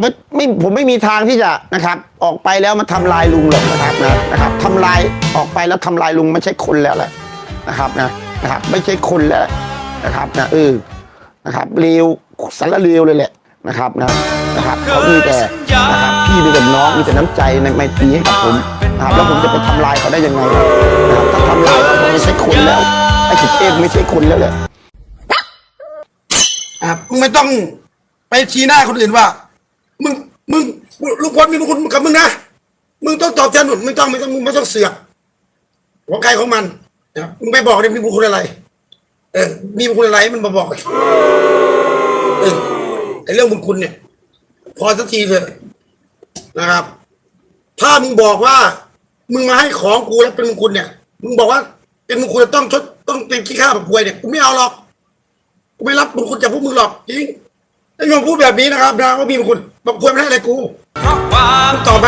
ไม่ไม่ผมไม่มีทางที่จะนะครับ ออกไปแล้วมาทำลายลุงหรอกนะครับนะนะครับทำลายออกไปแล้วทำลายลุงไม่ใช่คนแล้วแหละนะครับนะนะครับ ไม่ใช่คนแล้วนะครับนะเออนะครับเลวสารเลวเลยแหละนะครับนะนะครับเขามีแต่นะครับพี่มีแต่น้องมีแต่น้ำใจในไมตรีให้กับผมนะครับแล้วผมจะไปทำลายเขาได้ยังไงนะครับถ้าทำลายเขาไม่ใช่คนแล้วไอ้สุเทพไม่ใช่คนแล้วแหละอะมึงไม่ต้องไปชี้หน้าคนอื่นว่า มึงมึงลุงพลมีบุญคุณกับมึงนะมึงต้องตอบแทนหนุนไม่ต้องไม่ต้องมึงไม่ต้องเสือกหัวใครของมันนะมึงไปบอกเลยมีบุญคุณอะไร เออ มีบุญคุณอะไรให้มันมาบอกเออไอเรื่องบุญคุณเนี่ย พอสักทีเถอะนะครับ ถ้ามึงบอกว่า มึงมาให้ของกูแล้วเป็นบุญคุณเนี่ย มึงบอกว่าเป็นบุญคุณต้องชดต้องเป็นขี้ข้าแบบป่วยเนี่ยกูไม่เอาหรอกกูไม่รับบุญคุณจากพวกมึงหรอกจริงไอ้ยงพูดแบบนี้นะครับนะว่ามีบุญคุณ บอกควรไม่ให้อะไรกูเพราะความตอบมาใจ